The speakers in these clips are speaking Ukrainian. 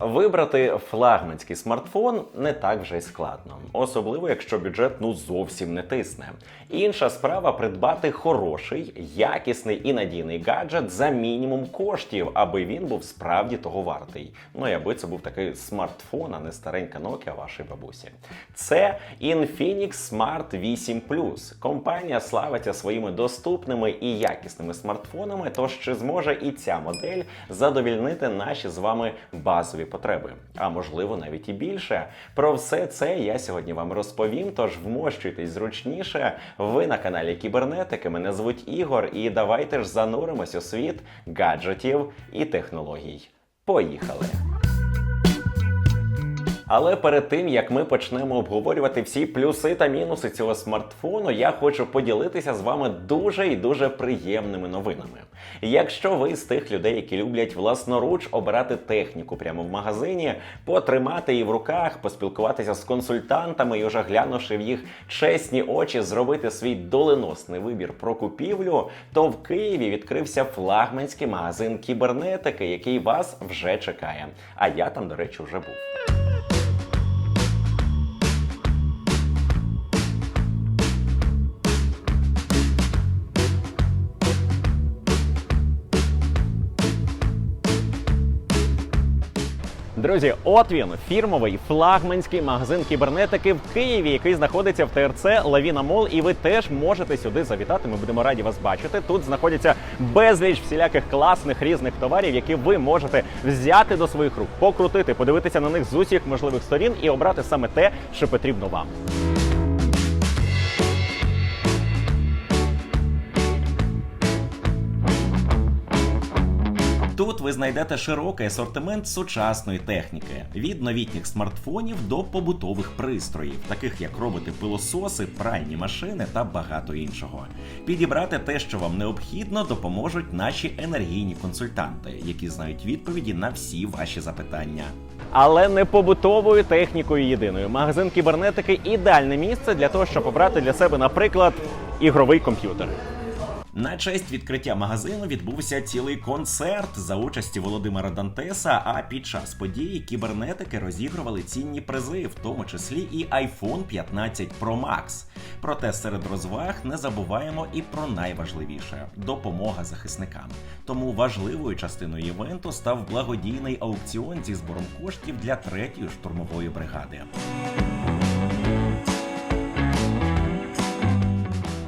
Вибрати флагманський смартфон не так вже й складно, особливо якщо бюджет ну зовсім не тисне. Інша справа придбати хороший, якісний і надійний гаджет за мінімум коштів, аби він був справді того вартий. Ну і аби це був такий смартфон, а не старенька Nokia вашої бабусі. Це Infinix Smart 8 Plus. Компанія славиться своїми доступними і якісними смартфонами. Тож чи зможе і ця модель задовільнити наші з вами базові потреби, а можливо навіть і більше. Про все це я сьогодні вам розповім. Тож вмощуйтесь зручніше. Ви на каналі Кібернетики. Мене звуть Ігор, і давайте ж зануримось у світ гаджетів і технологій. Поїхали! Але перед тим як ми почнемо обговорювати всі плюси та мінуси цього смартфону, я хочу поділитися з вами дуже і дуже приємними новинами. Якщо ви з тих людей, які люблять власноруч обирати техніку прямо в магазині, потримати її в руках, поспілкуватися з консультантами і вже глянувши в їх чесні очі, зробити свій доленосний вибір про купівлю, то в Києві відкрився флагманський магазин кібернетики, який вас вже чекає. А я там, до речі, вже був. Друзі, от він фірмовий флагманський магазин кібернетики в Києві, який знаходиться в ТРЦ Лавіна Мол. І ви теж можете сюди завітати. Ми будемо раді вас бачити. Тут знаходяться безліч всіляких класних різних товарів, які ви можете взяти до своїх рук, покрутити, подивитися на них з усіх можливих сторін і обрати саме те, що потрібно вам. Тут ви знайдете широкий асортимент сучасної техніки від новітніх смартфонів до побутових пристроїв, таких як роботи-пилососи, пральні машини та багато іншого. Підібрати те, що вам необхідно, допоможуть наші енергійні консультанти, які знають відповіді на всі ваші запитання. Але не побутовою технікою єдиною. Магазин кібернетики ідеальне місце для того, щоб обрати для себе, наприклад, ігровий комп'ютер. На честь відкриття магазину відбувся цілий концерт за участі Володимира Дантеса. А під час події кібернетики розігрували цінні призи, в тому числі і iPhone 15 Pro Max. Проте серед розваг не забуваємо і про найважливіше допомога захисникам. Тому важливою частиною івенту став благодійний аукціон зі збором коштів для третьої штурмової бригади.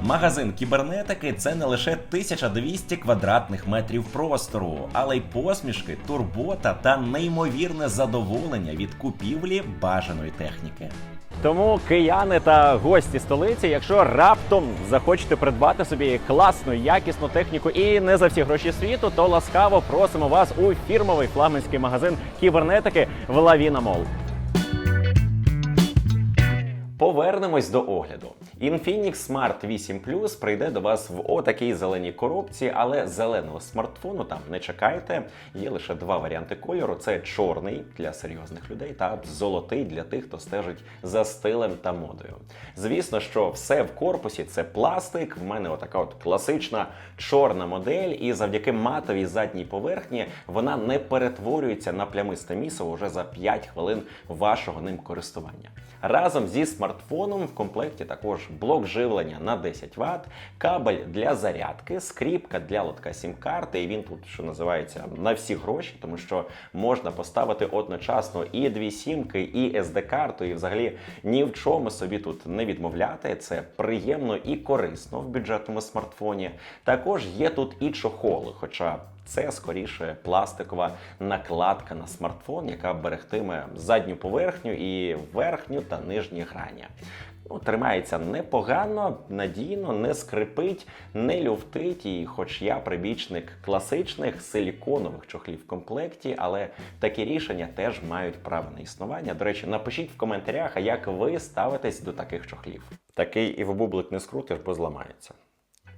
Магазин кібернетики це не лише 1200 квадратних метрів простору, але й посмішки, турбота та неймовірне задоволення від купівлі бажаної техніки. Тому кияни та гості столиці, якщо раптом захочете придбати собі класну, якісну техніку і не за всі гроші світу, то ласкаво просимо вас у фірмовий флагманський магазин кібернетики в Лавіна Мол. Повернемось до огляду. Infinix Smart 8 Plus прийде до вас в отакій зеленій коробці, але зеленого смартфону там не чекайте. Є лише два варіанти кольору: це чорний для серйозних людей та золотий для тих, хто стежить за стилем та модою. Звісно, що все в корпусі це пластик. В мене отака от класична чорна модель, і завдяки матовій задній поверхні вона не перетворюється на плямисте місиво вже за 5 хвилин вашого ним користування. Разом зі смартфоном в комплекті також блок живлення на 10 Вт, кабель для зарядки, скріпка для лотка сім-карти. І він тут, що називається, на всі гроші, тому що можна поставити одночасно і дві сімки, і SD-карту, і взагалі ні в чому собі тут не відмовляти. Це приємно і корисно в бюджетному смартфоні. Також є тут і чохоли, хоча. Це скоріше пластикова накладка на смартфон, яка берегтиме задню поверхню і верхню та нижні грані. Ну, тримається непогано, надійно, не скрипить, не люфтить. І хоч я прибічник класичних силіконових чохлів в комплекті, але такі рішення теж мають право на існування. До речі, напишіть в коментарях, як ви ставитесь до таких чохлів. Такий і в бублик не скрутиш, бо зламається.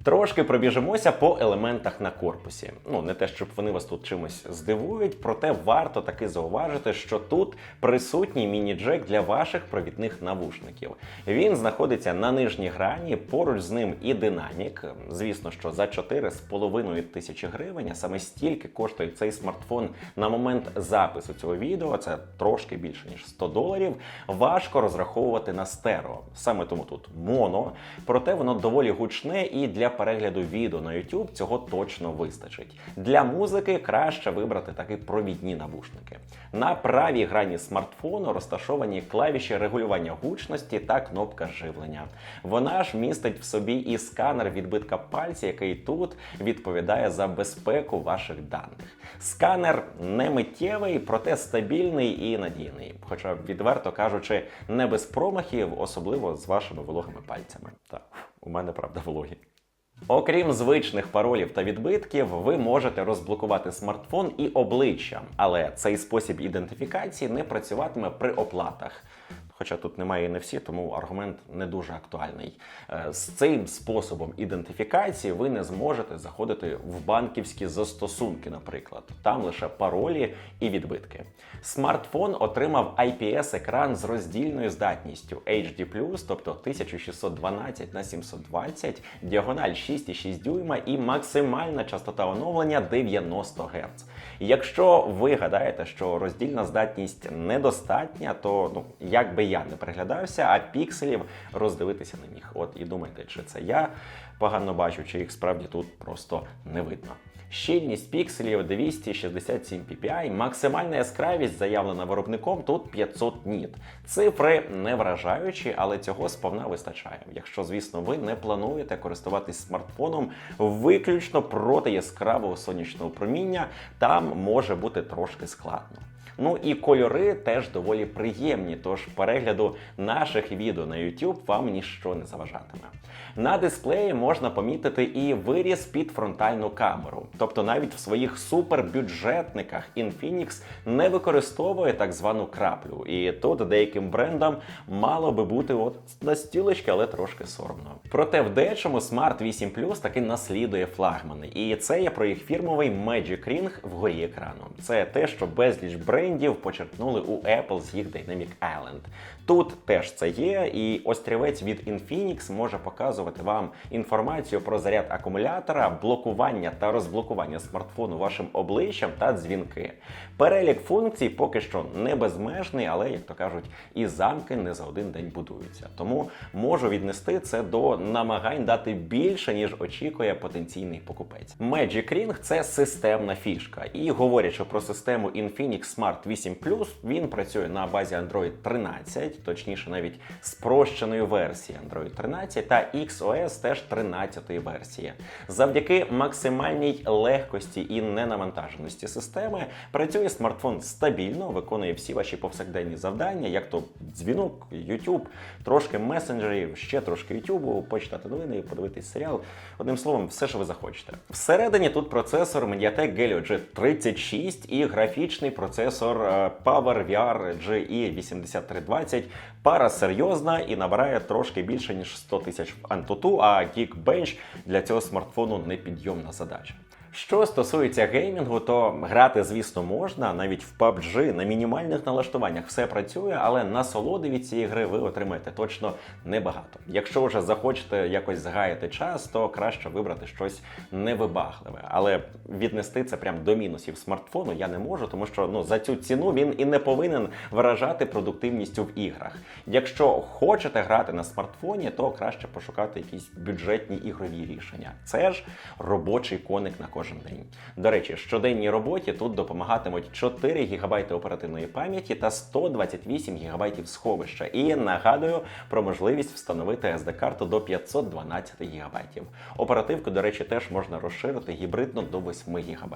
Трошки пробіжимося по елементах на корпусі. Ну не те, щоб вони вас тут чимось здивують, проте варто таки зауважити, що тут присутній міні-джек для ваших провідних навушників. Він знаходиться на нижній грані, поруч з ним і динамік. Звісно, що за 4,5 тисячі гривень, саме стільки коштує цей смартфон на момент запису цього відео. Це трошки більше ніж 100 доларів. Важко розраховувати на стерео. Саме тому тут моно, проте воно доволі гучне і для перегляду відео на YouTube цього точно вистачить. Для музики краще вибрати такі провідні навушники. На правій грані смартфону розташовані клавіші регулювання гучності та кнопка живлення. Вона ж містить в собі і сканер відбитка пальця, який тут відповідає за безпеку ваших даних. Сканер не миттєвий, проте стабільний і надійний. Хоча, відверто кажучи, не без промахів, особливо з вашими вологими пальцями. Так, у мене правда вологі. Окрім звичних паролів та відбитків, ви можете розблокувати смартфон і обличчя, але цей спосіб ідентифікації не працюватиме при оплатах. Хоча тут немає NFC, тому аргумент не дуже актуальний. Е, З цим способом ідентифікації ви не зможете заходити в банківські застосунки, наприклад. Там лише паролі і відбитки. Смартфон отримав IPS-екран з роздільною здатністю HD+, тобто 1612 на 720, діагональ 6,6 дюйма і максимальна частота оновлення 90 Гц. Якщо ви гадаєте, що роздільна здатність недостатня, то ну як би я не приглядався, а пікселів роздивитися не міг. От і думайте, чи це я погано бачу, чи їх справді тут просто не видно. Щільність пікселів 267 ppi, максимальна яскравість, заявлена виробником, тут 500 ніт. Цифри не вражаючі, але цього сповна вистачає. Якщо, звісно, ви не плануєте користуватись смартфоном виключно проти яскравого сонячного проміння, там може бути трошки складно. Ну і кольори теж доволі приємні, тож перегляду наших відео на YouTube вам ніщо не заважатиме. На дисплеї можна помітити і виріз під фронтальну камеру. Тобто навіть в своїх супербюджетниках Infinix не використовує так звану краплю. І тут деяким брендам мало би бути от на стілечки, але трошки соромно. Проте в дечому Smart 8 Plus таки наслідує флагмани. І це є про їх фірмовий Magic Ring вгорі екрану. Це те, що безліч брендів почерпнули у Apple з їх Dynamic Island. Тут теж це є, і острівець від Infinix може показувати вам інформацію про заряд акумулятора, блокування та розблокування смартфону вашим обличчям та дзвінки. Перелік функцій поки що не безмежний, але, як то кажуть, і замки не за один день будуються. Тому можу віднести це до намагань дати більше, ніж очікує потенційний покупець. Magic Ring – це системна фішка. І говорячи про систему Infinix Smart 8 він працює на базі Android 13, точніше, навіть спрощеної версії Android 13 та XOS теж 13 версії. Завдяки максимальній легкості і ненавантаженості системи працює смартфон стабільно, виконує всі ваші повсякденні завдання, як то дзвінок, YouTube, трошки месенджерів, ще трошки YouTube, почитати новини, подивитись серіал. Одним словом, все, що ви захочете. Всередині тут процесор Mediatek Helio G36 і графічний процесор е, PowerVR GE8320. Пара серйозна і набирає трошки більше ніж 100 тисяч Antutu, а Geekbench для цього смартфону непідйомна задача. Що стосується геймінгу, то грати, звісно, можна навіть в PUBG на мінімальних налаштуваннях все працює, але насолоди від цієї гри ви отримаєте точно небагато. Якщо вже захочете якось згаяти час, то краще вибрати щось невибагливе. Але віднести це прям до мінусів смартфону я не можу, тому що ну за цю ціну він і не повинен виражати продуктивністю в іграх. Якщо хочете грати на смартфоні, то краще пошукати якісь бюджетні ігрові рішення. Це ж робочий коник на кожен день. До речі, щоденній роботі тут допомагатимуть 4 ГБ оперативної пам'яті та 128 ГБ сховища. І нагадую про можливість встановити SD-карту до 512 ГБ. Оперативку, до речі, теж можна розширити гібридно до 8 ГБ.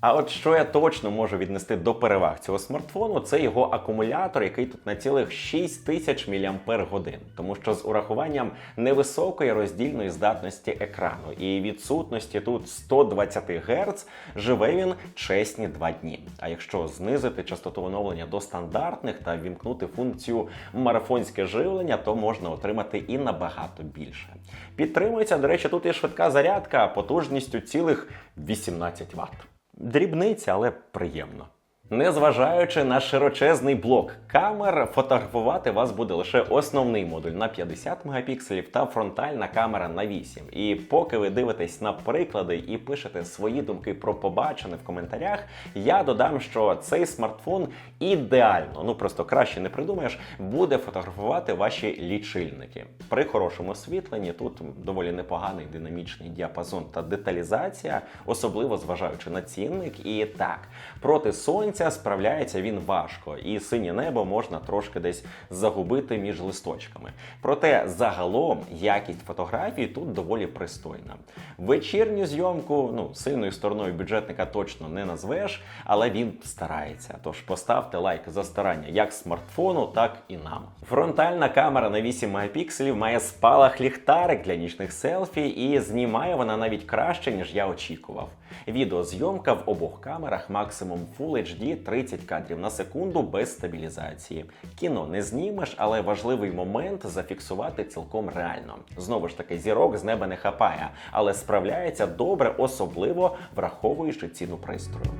А от що я точно можу віднести до переваг цього смартфону, це його акумулятор, який тут на цілих 6000 мАч. Тому що з урахуванням невисокої роздільної здатності екрану і відсутності тут 120 120 Гц, живе він чесні 2 дні. А якщо знизити частоту оновлення до стандартних та вімкнути функцію марафонське живлення, то можна отримати і набагато більше. Підтримується, до речі, тут і швидка зарядка потужністю цілих 18 Вт. Дрібниця, але приємно. Незважаючи на широчезний блок камер, фотографувати вас буде лише основний модуль на 50 мегапікселів та фронтальна камера на 8. І поки ви дивитесь на приклади і пишете свої думки про побачене в коментарях, я додам, що цей смартфон ідеально, ну просто краще не придумаєш, буде фотографувати ваші лічильники. При хорошому освітленні тут доволі непоганий динамічний діапазон та деталізація, особливо зважаючи на цінник. І так, проти сонця справляється він важко, і синє небо можна трошки десь загубити між листочками. Проте загалом якість фотографій тут доволі пристойна. Вечірню зйомку ну сильною стороною бюджетника точно не назвеш, але він старається. Тож поставте лайк за старання як смартфону, так і нам. Фронтальна камера на 8 мегапікселів має спалах ліхтарик для нічних селфі, і знімає вона навіть краще, ніж я очікував. Відеозйомка в обох камерах максимум Full HD 30 кадрів на секунду без стабілізації. Кіно не знімеш, але важливий момент зафіксувати цілком реально. Знову ж таки, зірок з неба не хапає, але справляється добре, особливо враховуючи ціну пристрою.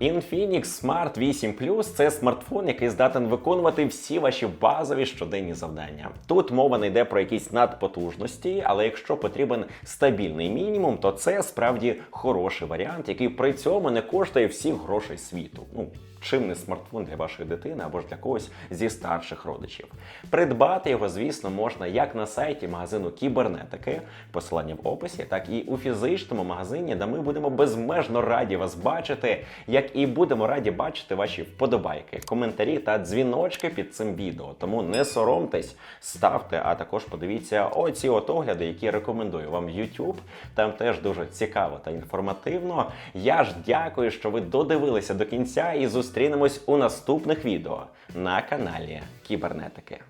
Infinix Smart 8 Plus – це смартфон, який здатен виконувати всі ваші базові щоденні завдання. Тут мова не йде про якісь надпотужності, але якщо потрібен стабільний мінімум, то це справді хороший варіант, який при цьому не коштує всіх грошей світу. Ну чим не смартфон для вашої дитини або ж для когось зі старших родичів. Придбати його, звісно, можна як на сайті магазину кібернетики, посилання в описі, так і у фізичному магазині, де ми будемо безмежно раді вас бачити, як і будемо раді бачити ваші вподобайки, коментарі та дзвіночки під цим відео. Тому не соромтесь, ставте, а також подивіться оці от огляди, які рекомендую вам YouTube. Там теж дуже цікаво та інформативно. Я ж дякую, що ви додивилися до кінця і зустрінемось у наступних відео на каналі Кібернетики.